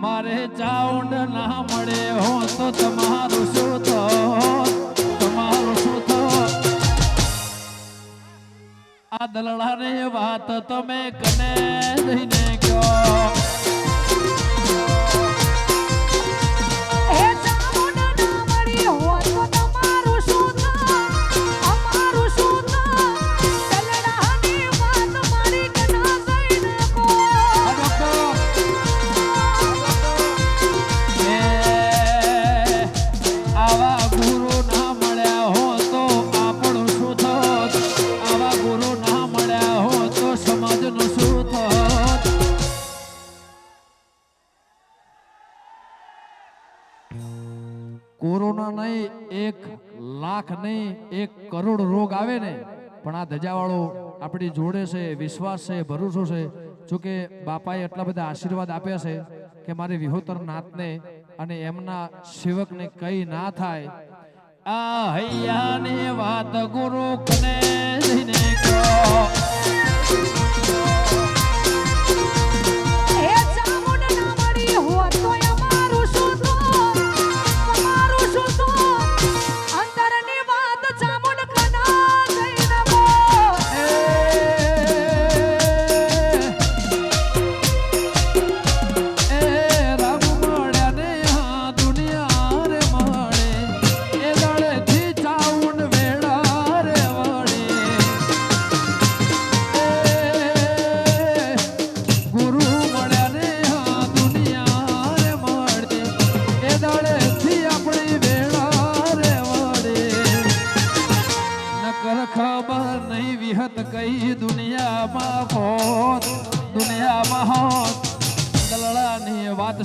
મારે ચાઉન્ડ ના મળે હો તો તમારું શું તો તમારું શું તો આ દલડાની વાત તમે કને જઈને કયો કોરોના નહીં એક લાખ નહીં, એક કરોડ રોગ આવે ને, પણ આ ધજાવાળો આપણી જોડે છે, વિશ્વાસ છે, ભરોસો છે. જો કે બાપાએ એટલા બધા આશીર્વાદ આપ્યા છે કે મારી વિહોતર નાથને અને એમના સેવકને કઈ ના થાય. આ હૈયાની વાત ગુરુ કને કહો.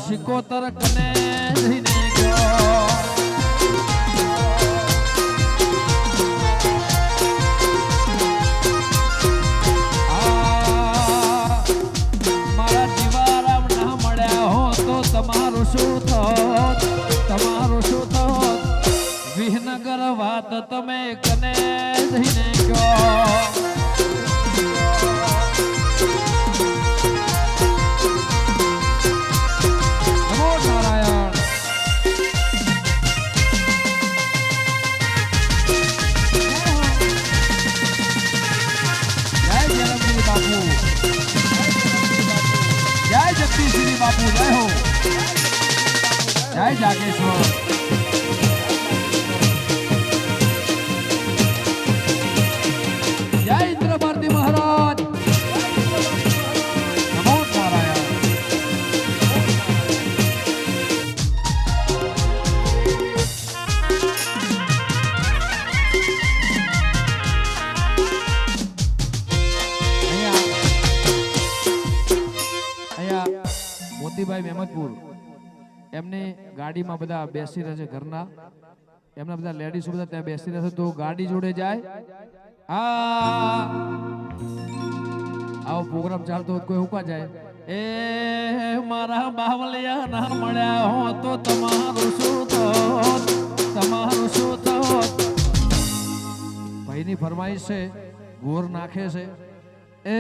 શિકોતર કને જઈને મારા જીવારામ ના મળ્યા હો તો તમારું શું થોત? તમારું શું થોત? વિહનગર વાત તમે કને જય જગદીશગીરી બાપુ જય હો. જય જાગેશ્વર. મોતીભાઈ મહેમદપુર. એમની ગાડીમાં બધા બેસી રહે છે ઘરના. એમના બધા લેડીઝો બધા ત્યાં બેસી રહે છે. તો ગાડી જોડે જાય. આ આવો પ્રોગ્રામ ચાલતો કોઈ ઉકા જાય. એ મારા બાવલિયા ના મળ્યા હો તો તમારું શું થોત? તમારું શું થોત? ભાઈની ફરમાઈશ છે. ગોર નાખે છે. એ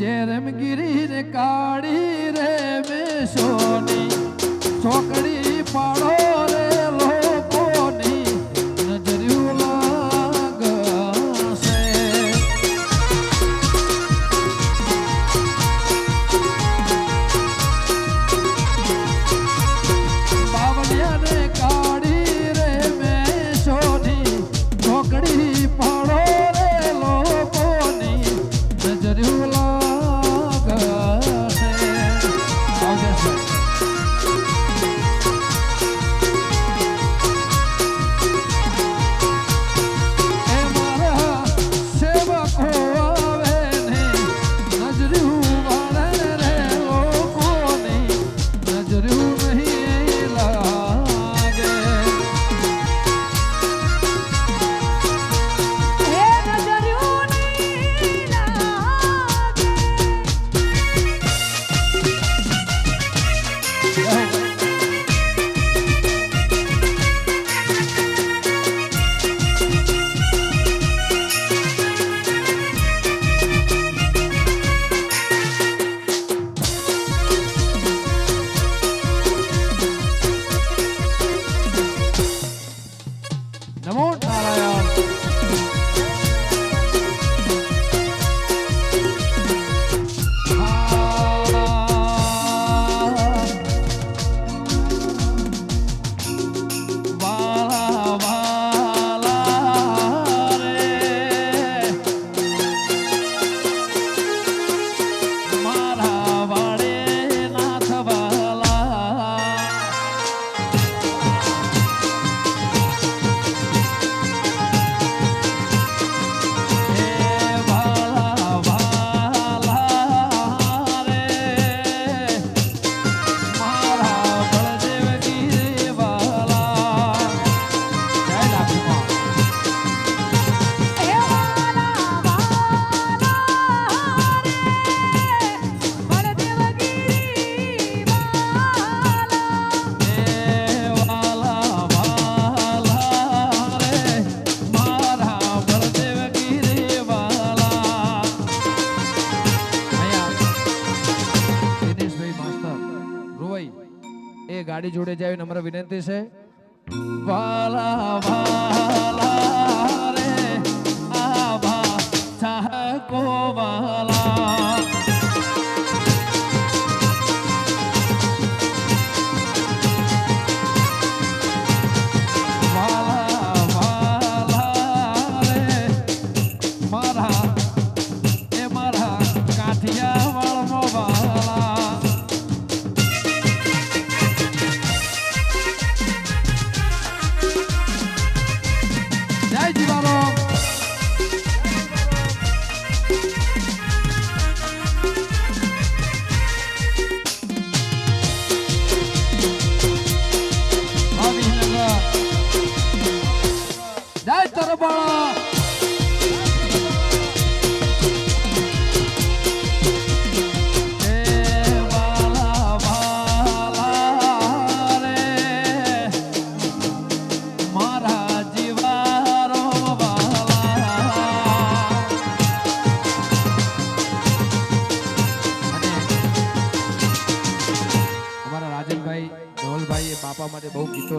જેરમગીરી રે કાળી રે મેશોની છોકરી પાડો એ જોડે જાય નમ્ર વિનંતી છે. વાલા વાલા રે આભા ચાહકો વાલા.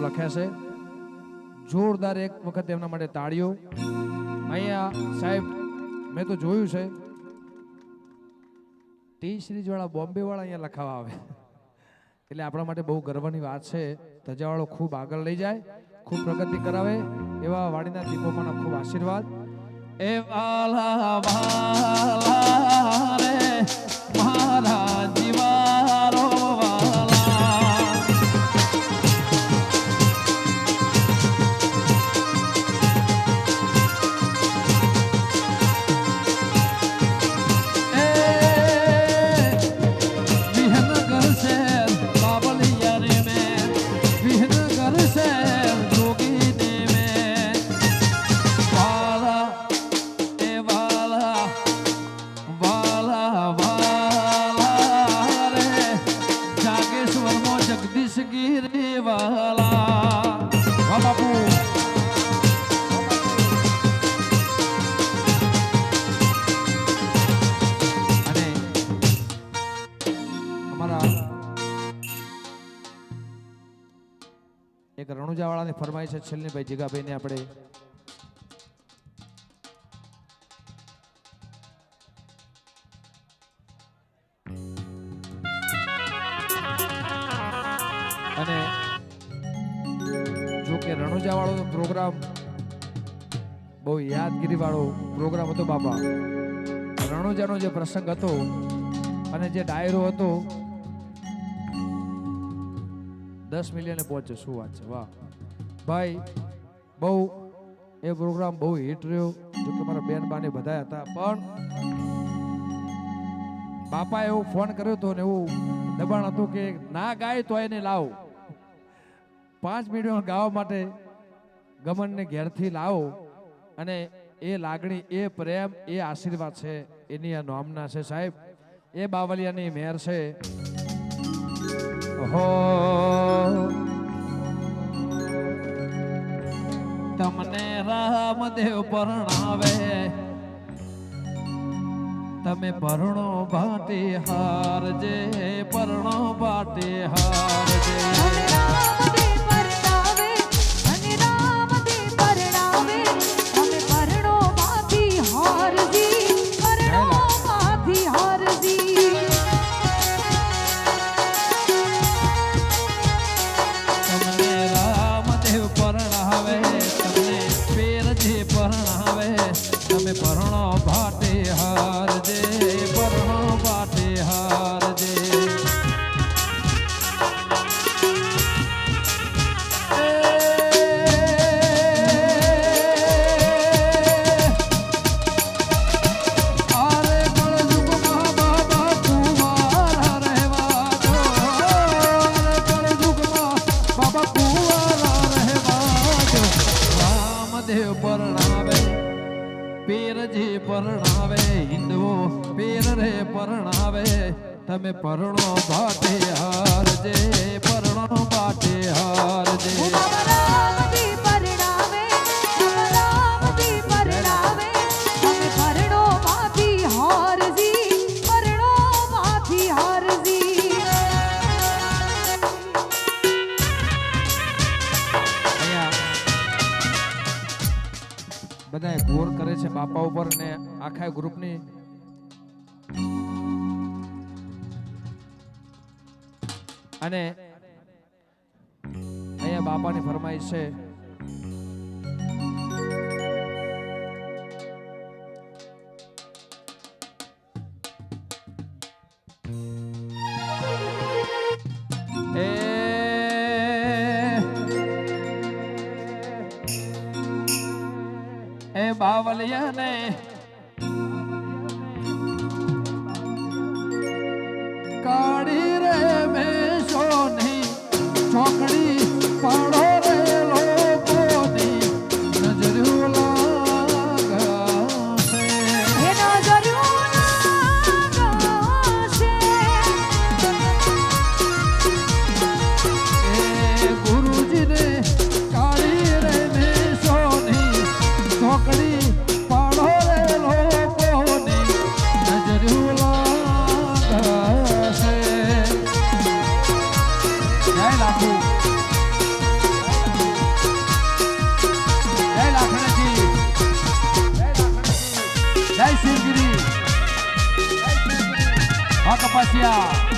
લખ્યા છે? જોરદાર એક વખત એમના માટે તાળીઓ. અહીંયા સાહેબ, મેં તો જોયું છે. ટી સિરીઝવાળા વાળા બોમ્બે વાળા અહીંયા લખાવા આવે. એટલે આપણા માટે બહુ ગર્વની વાત છે. ધજાવાળો ખૂબ આગળ લઈ જાય, ખૂબ પ્રગતિ કરાવે, એવા વાડીના દીપોમાંના ખૂબ આશીર્વાદ. એ વાલા એક રણુજાવાળાની ફરમાઈ છે, છેલ્લી ભાઈ જીગાભાઈને આપણે અને જો કે રણુજાવાળો પ્રોગ્રામ બહુ યાદગીરીવાળો પ્રોગ્રામ હતો બાપા. રણુજાનો જે પ્રસંગ હતો અને જે ડાયરો હતો દસ મિલિયને પહોંચે શું વાત છે? વાહ. ભાઈ, બહુ એ પ્રોગ્રામ બહુ હિટ રહ્યો, જો કે મારા બેન બાને બધા હતા, પણ બાપા એવો ફોન કર્યો હતો ને એવું દબાણ હતું કે ના ગાય તો એને લાવો. પાંચ મિનિટમાં ગાવા માટે ગમનને ઘેરથી લાવો અને એ લાગણી, એ પ્રેમ, એ આશીર્વાદ છે, એની આ નોમના છે સાહેબ. એ બાવલિયાની મેર છે. હો તમને રામદેવ પરણાવે. તમે પરણો હાર હારજે પરણો બાટે હારજે તમે પરણો ભાટે હારજે પરણો ભાટે હારજે બધા ગોર કરે છે બાપા ઉપર ને આખા ગ્રુપની અને અહીંયા બાપાની ફરમાઈશ છે બાવલિયા એ ચોકડી હા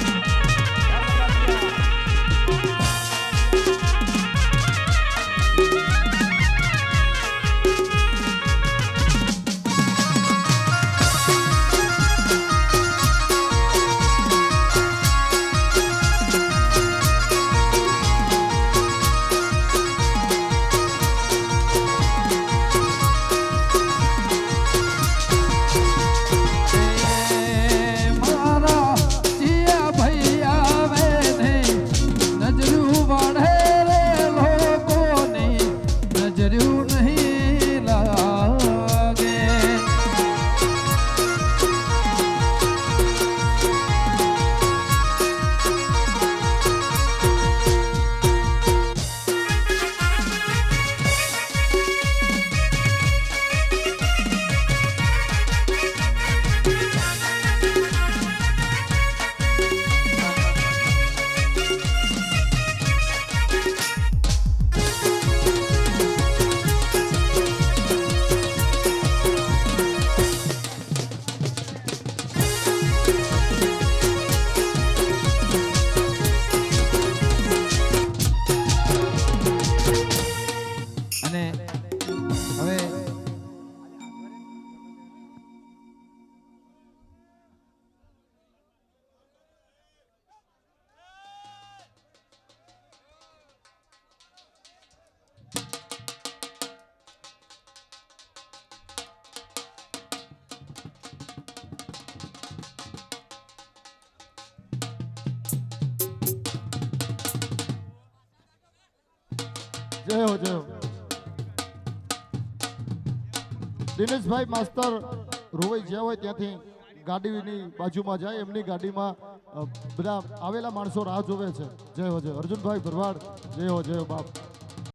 જય હો, જય દિનેશભાઈ માસ્તર રોવાઈ જ્યાં હોય ત્યાંથી ગાડીની બાજુમાં જાય, એમની ગાડીમાં બધા આવેલા માણસો રાહ જોવે છે. જય હો, જય અર્જુનભાઈ ભરવાડ, જય હો, જય બાપ.